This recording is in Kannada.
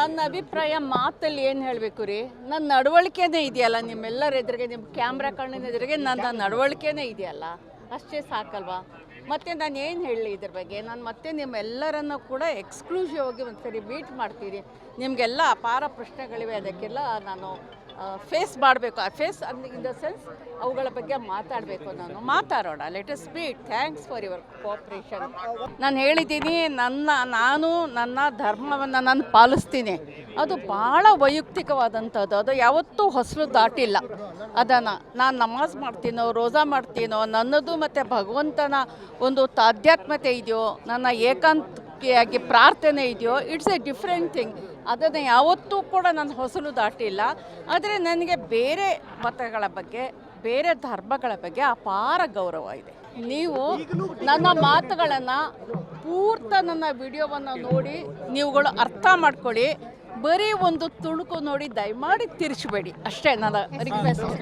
ನನ್ನ ಅಭಿಪ್ರಾಯ ಮಾತಲ್ಲಿ ಏನು ಹೇಳಬೇಕು ರೀ? ನನ್ನ ನಡವಳಿಕೆನೇ ಇದೆಯಲ್ಲ, ನಿಮ್ಮೆಲ್ಲರ ಎದುರಿಗೆ ನಿಮ್ಮ ಕ್ಯಾಮ್ರಾ ಕಣ್ಣಿನ ಎದುರಿಗೆ ನನ್ನ ನಡವಳಿಕೆನೇ ಇದೆಯಲ್ಲ? ಅಷ್ಟೇ ಸಾಕಲ್ವಾ? ಮತ್ತೆ ನಾನು ಏನು ಹೇಳಲಿ ಇದ್ರ ಬಗ್ಗೆ? ನಾನು ಮತ್ತೆ ನಿಮ್ಮೆಲ್ಲರನ್ನು ಕೂಡ ಎಕ್ಸ್ಕ್ಲೂಸಿವ್ ಆಗಿ ಒಂದು ಸರಿ ಮೀಟ್ ಮಾಡ್ತೀನಿ. ನಿಮಗೆಲ್ಲ ಅಪಾರ ಪ್ರಶ್ನೆಗಳಿವೆ, ಅದಕ್ಕೆಲ್ಲ ನಾನು ಫೇಸ್ ಮಾಡಬೇಕು. ಆ ಫೇಸ್ ಇನ್ ದ ಸೆನ್ಸ್ ಅವುಗಳ ಬಗ್ಗೆ ಮಾತಾಡಬೇಕು ನಾನು ಮಾತಾಡೋಣ. Let us be thanks for your cooperation ನಾನು ಹೇಳಿದ್ದೀನಿ, ನನ್ನ, ನಾನು ನನ್ನ ಧರ್ಮವನ್ನು ನಾನು ಪಾಲಿಸ್ತೀನಿ. ಅದು ಭಾಳ ವೈಯಕ್ತಿಕವಾದಂಥದ್ದು. ಅದು ಯಾವತ್ತೂ ಹೊಸಲು ದಾಟಿಲ್ಲ. ಅದನ್ನು ನಾನು ನಮಾಜ್ ಮಾಡ್ತೀನೋ, ರೋಜಾ ಮಾಡ್ತೀನೋ, ನನ್ನದು ಮತ್ತು ಭಗವಂತನ ಒಂದು ತಾಧ್ಯಾತ್ಮತೆ ಇದೆಯೋ, ನನ್ನ ಏಕಾಂತಿಯಾಗಿ ಪ್ರಾರ್ಥನೆ ಇದೆಯೋ ಇಟ್ಸ್ ಎ ಡಿಫ್ರೆಂಟ್ ಥಿಂಗ್ ಅದನ್ನು ಯಾವತ್ತೂ ಕೂಡ ನಾನು ಹೊಸಲು ದಾಟಿಲ್ಲ. ಆದರೆ ನನಗೆ ಬೇರೆ ಮತಗಳ ಬಗ್ಗೆ ಬೇರೆ ಧರ್ಮಗಳ ಬಗ್ಗೆ ಅಪಾರ ಗೌರವ ಇದೆ. ನೀವು ನನ್ನ ಮಾತುಗಳನ್ನು ಪೂರ್ತ ನನ್ನ ವಿಡಿಯೋವನ್ನು ನೋಡಿ ನೀವುಗಳು ಅರ್ಥ ಮಾಡ್ಕೊಳ್ಳಿ. ಬರೀ ಒಂದು ತುಣುಕು ನೋಡಿ ದಯಮಾಡಿ ತಿರ್ಚಬೇಡಿ. ಅಷ್ಟೇ ನನ್ನ ರಿಕ್ವೆಸ್ಟ್